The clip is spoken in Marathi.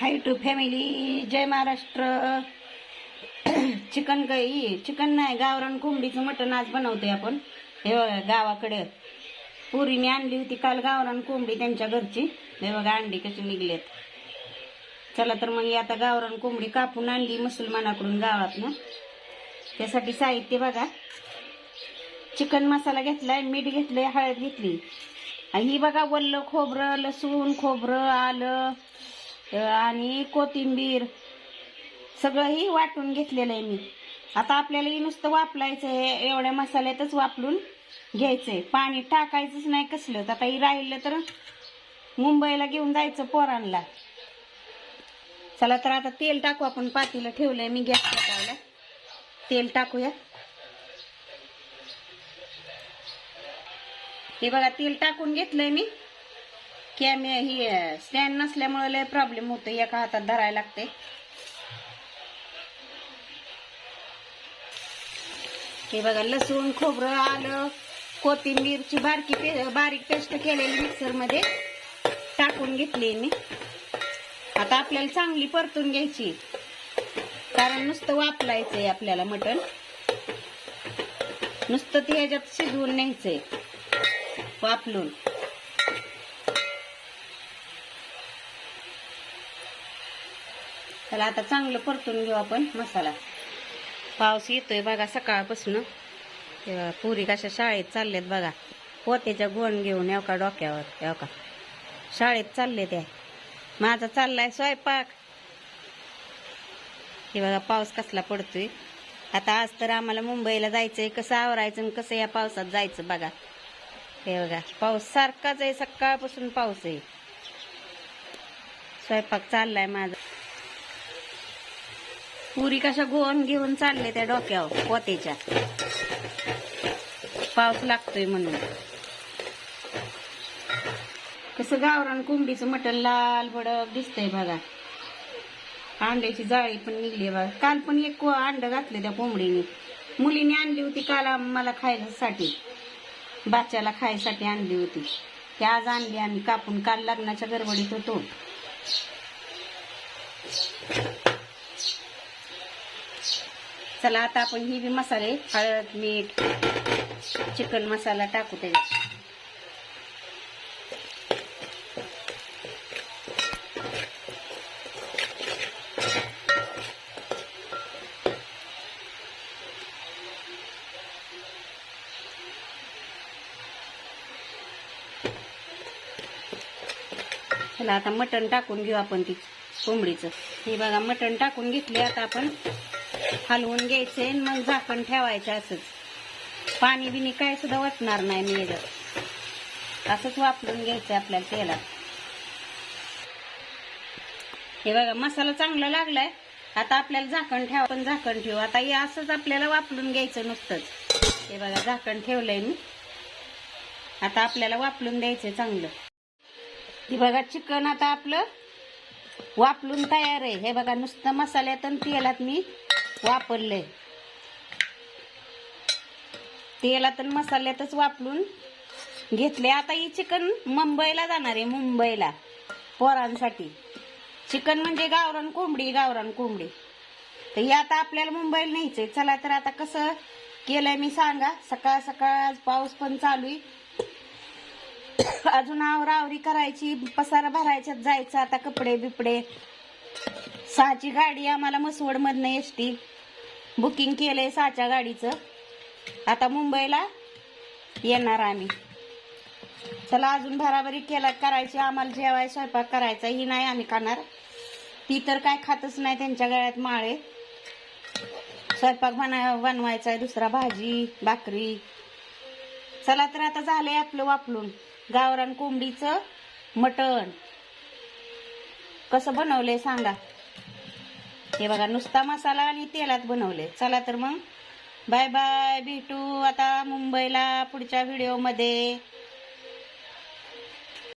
Hi to family Jai Maharashtra chicken काही चिकन नाही गावरान कोंबडीचं मटण आज बनवते आपण हे बघा गावाकडे पुरीने आणली होती काल गावरान कोंबडी त्यांच्या घरची हे बघा अंडी कशी निघलेत चला तर मग आता गावरान कोंबडी कापून आणली मुसलमानाकडून गावातनं त्यासाठी साहित्य बघा चिकन मसाला घेतलाय मीठ घेतलंय हळद घेतली आणि ही बघा वल्ल खोबरं लसूण खोबरं आलं आणि कोथिंबीर सगळंही वाटून घेतलेलं आहे मी. आता आपल्यालाही नुसतं वापरायचं आहे एवढ्या मसाल्यातच वापरून घ्यायचंय. पाणी टाकायचंच नाही कसलं तर आता ही राहिलं तर मुंबईला घेऊन जायचं पोरांना चला तर आता तेल टाकू आपण पातीला ठेवलंय मी गॅस टाकायला. तेल टाकूया. हे बघा तेल टाकून घेतलंय मी. कॅमे ही स्टँड नसल्यामुळे लय प्रॉब्लेम होतो एका हातात धरायला लागते हे बघा लसूण खोबरं आलं कोथिंबीरची बारकी पे बारीक पेस्ट केलेली मिक्सरमध्ये टाकून घेतली मी. आता आपल्याला चांगली परतून घ्यायची. कारण नुसतं वापलायचंय आपल्याला मटण. नुसतं ते ह्याच्यात शिजवून न्यायचंय. वापलून. त्याला आता चांगलं परतून घेऊ आपण मसाला. पाऊस येतोय बघा सकाळपासून. तेव्हा पुरी कशा शाळेत चाललेत बघा. पोत्याच्या गोण घेऊन येऊ का डोक्यावर? येऊ का? शाळेत चालले त्या. माझा चाललाय स्वयंपाक. हे बघा पाऊस कसला पडतोय. आता आज तर आम्हाला मुंबईला जायचंय कसं आवरायचं आणि कसं या पावसात जायचं बघा. हे बघा पाऊस सारखाच आहे सकाळपासून पाऊस आहे. स्वयंपाक चाललाय माझा. पुरी कशा गोवन घेऊन चालले त्या डोक्यावर पोतेच्या पाऊस लागतोय म्हणून. कसं गावरान कोंबडीचं मटण लाल भडक दिसतंय बघा. अंड्याची जाळी पण निघली बघा. काल पण एक अंड घातले त्या कोंबडीने. मुलीने आणली होती काल मला खायसाठी. बाच्याला खायसाठी आणली होती. ती आज आणली आम्ही कापून काल लग्नाच्या गडबडीत होतो. चला आता आपण ही बी मसाले हळद मीठ चिकन मसाला टाकू त्याच्यात. चला आता मटण टाकून घेऊ आपण ती कोंबडीचं. हे बघा मटण टाकून घेतले आता आपण हलवून घ्यायचे आणि मग झाकण ठेवायचं असंच. पाणी बिनी काय सुद्धा वाटणार नाही मी याच्यात असंच वापरून घ्यायचं आपल्याला तेलात. हे बघा मसाला चांगला लागलाय. आता आपल्याला झाकण ठेवा पण झाकण ठेवू. आता हे असंच आपल्याला वापरून घ्यायचं नुसतंच. हे बघा झाकण ठेवलंय मी. आता आपल्याला वापरून द्यायचं चांगलं. हे बघा चिकन आता आपलं वापरून तयार आहे. हे बघा नुसतं मसाल्यात आणि तेलात मी वापरले. तेलात आणि मसाल्यातच वापरून घेतले. आता ही चिकन मुंबईला जाणार आहे मुंबईला पोरांसाठी. चिकन म्हणजे गावरान कोंबडी गावरान कोंबडी. तर हे आता आपल्याला मुंबईला न्यायचंय. चला तर आता कसं केलंय मी सांगा. सकाळ सकाळ आज पाऊस पण चालू आहे. अजून आवरावरी करायची पसारा भरायच्यात जायचं आता कपडे बिपडे. सहाची गाडी आम्हाला मसवड मधनं एस टी बुकिंग केलंय साच्या गाडीचं. आता मुंबईला येणार आम्ही. चला अजून भराभरी केला करायची आम्हाला जेवाय स्वयंपाक करायचा ही नाही आम्ही खाणार. ती तर काय खातच नाही त्यांच्या गळ्यात माळे. स्वयंपाक बना बनवायचा आहे दुसरा भाजी भाकरी. चला तर आता झालंय आपलं वापरून गावरान कोंबडीचं मटण. कसं बनवलंय सांगा. हे बघा नुसता मसाला आणि तेलात बनवले. चला तर मग. बाय बाय भेटू आता मुंबईला पुढच्या व्हिडिओमध्ये